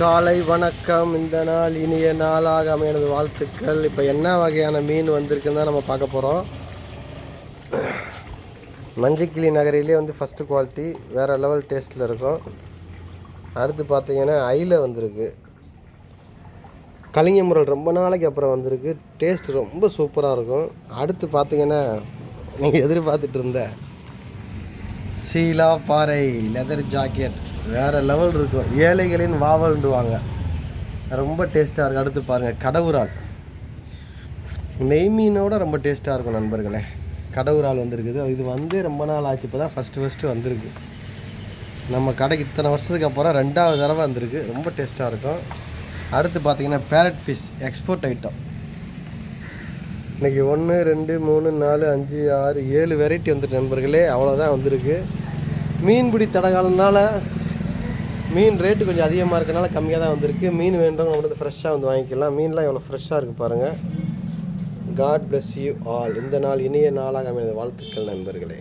காலை வணக்கம். இந்த நாள் இனிய நாளாக அமையனது வாழ்த்துக்கள். இப்போ என்ன வகையான மீன் வந்திருக்குன்னு தான் நம்ம பார்க்க போகிறோம் மஞ்சக்கிளி நகரிலே வந்து ஃபஸ்ட்டு குவாலிட்டி வேறு லெவல் டேஸ்ட்டில் இருக்கும். அடுத்து பார்த்தீங்கன்னா ஐல வந்திருக்கு. கலிங்க முரல் ரொம்ப நாளைக்கு அப்புறம் வந்திருக்கு. டேஸ்ட் ரொம்ப சூப்பராக இருக்கும். அடுத்து பார்த்தீங்கன்னா நீங்கள் எதிர்பார்த்துட்டு இருந்த சீலா பாறை லெதர் ஜாக்கெட் வேறு லெவல் இருக்கும் ஏழைகளின் வாவல்ண்டுவாங்க. ரொம்ப டேஸ்ட்டாக இருக்கும் அடுத்து பாருங்கள் கடவுரால். நெய் மீனோட ரொம்ப டேஸ்ட்டாக இருக்கும் நண்பர்களே. கடவுரால் வந்திருக்குது. இது வந்து ரொம்ப நாள் ஆச்சு. இப்போ தான் ஃபஸ்ட்டு ஃபஸ்ட்டு வந்திருக்கு. நம்ம கடைக்கு இத்தனை வருஷத்துக்கு அப்புறம் ரெண்டாவது தடவை வந்திருக்கு. ரொம்ப டேஸ்ட்டாக இருக்கும். அடுத்து பார்த்திங்கன்னா பேரட் ஃபிஷ் எக்ஸ்போர்ட் ஐட்டம் இன்றைக்கி ஒன்று ரெண்டு மூணு நாலு அஞ்சு ஆறு ஏழு வெரைட்டி வந்துட்டு நண்பர்களே. அவ்வளோதான் வந்திருக்கு. மீன்பிடி தடகாலனால மீன் ரேட்டு கொஞ்சம் அதிகமாக இருக்கனால கம்மியாக தான் வந்திருக்கு. மீன் வேண்டவங்க வந்து ஃப்ரெஷ்ஷாக வந்து வாங்கிக்கலாம். மீன்லாம் எவ்வளோ ஃப்ரெஷ்ஷாக இருக்குது பாருங்கள் காட் bless யூ ஆல் இந்த நாள் இனிய நாளாக அமைந்த வாழ்த்துக்கள் நண்பர்களே.